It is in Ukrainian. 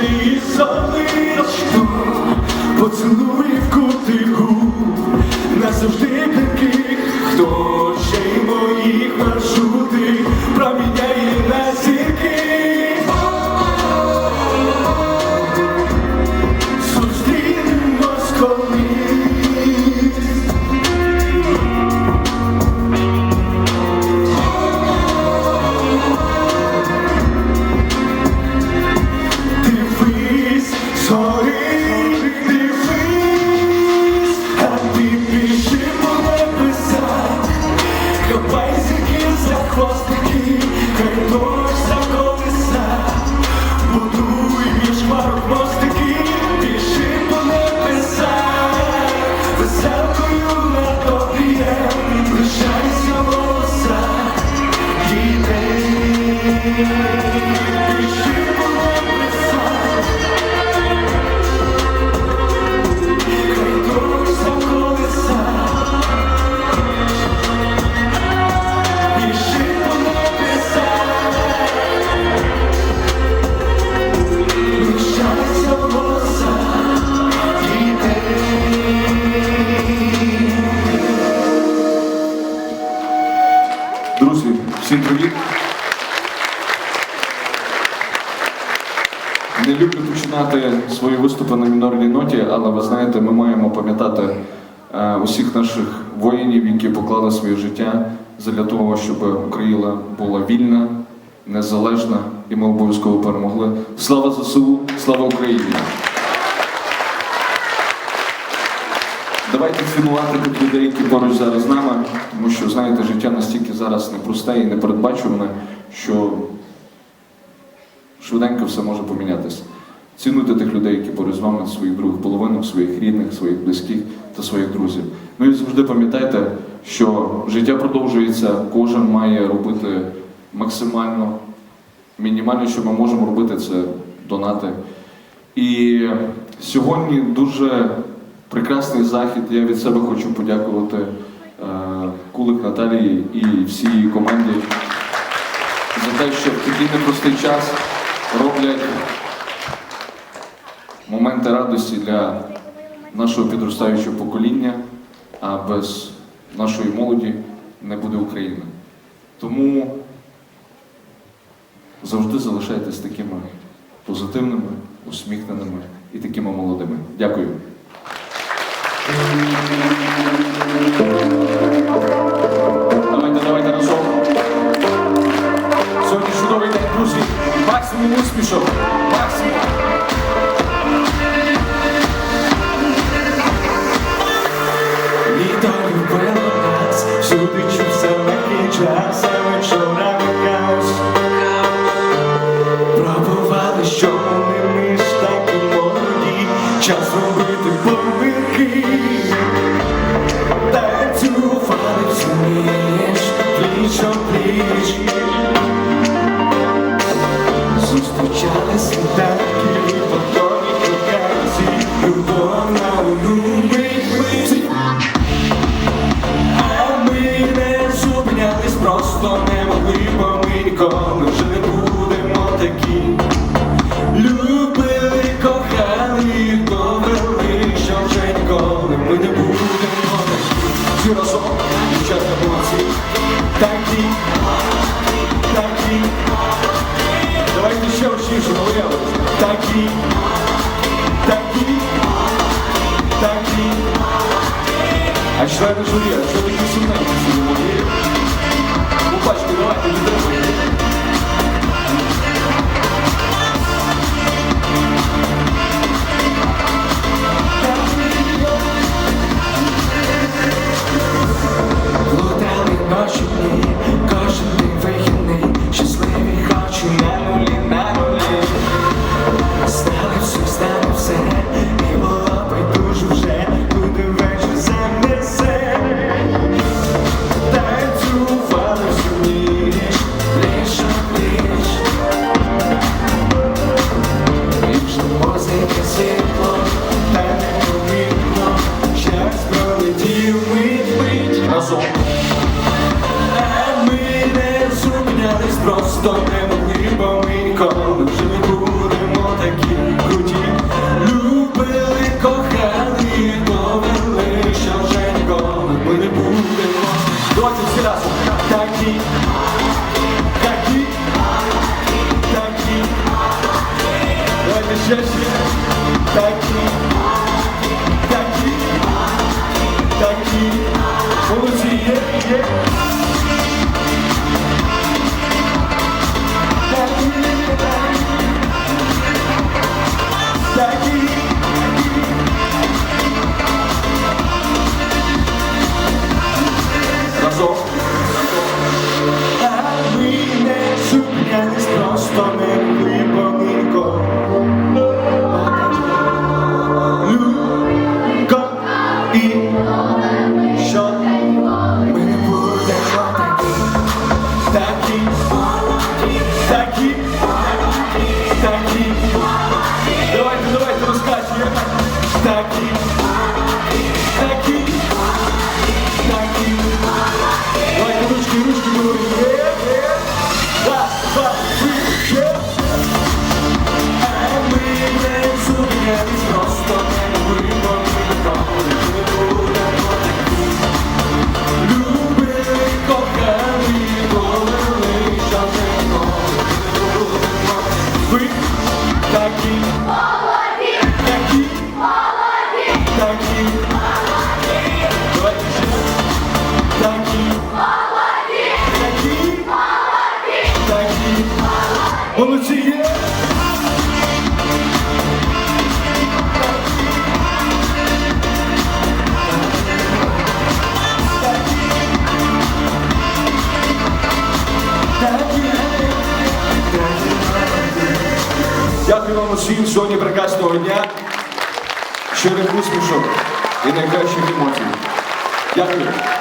Existe isso. Виступи на мінорній ноті, але ви знаєте, ми маємо пам'ятати е, усіх наших воїнів, які поклали своє життя для того, щоб Україна була вільна, незалежна, і ми обов'язково перемогли. Слава ЗСУ, слава Україні! Давайте цінувати тих людей, які поруч зараз з нами, тому що знаєте, життя настільки зараз непросте і непередбачуване, що швиденько все може помінятися. Цінуйте тих людей, які поруч з вами, своїх других половинок, своїх рідних, своїх близьких та своїх друзів. Ну і завжди пам'ятайте, що життя продовжується, кожен має робити максимально, мінімально, що ми можемо робити, це донати. І сьогодні дуже прекрасний захід. Я від себе хочу подякувати е, Кулик Наталії і всій її команді за те, що в такий непростий час роблять моменти радості для нашого підростаючого покоління, а без нашої молоді не буде України. Тому завжди залишайтесь такими позитивними, усміхненими і такими молодими. Дякую. Давайте, давайте разом. Сьогодні чудовий день, друзі. Максимум успішок. Максимум. Літо любило нас, всюди чувся і час, а вечорами хаос. Пробували, що вони ми ж такі молоді, час робити разом, дівчата молодці, так такі. Давайте ще учніше, Так Такі, Так такі. А члени журі, а що такі просто не могли, ніколи вже не будемо такі круті. Любили, кохали, довели, що вже ніколи ми не будемо. Давайте всі разом. Такі, Голосі! Дякую вам усім сьогодні прекрасного дня, щирих усмішок і найкращих емоцій. Дякую.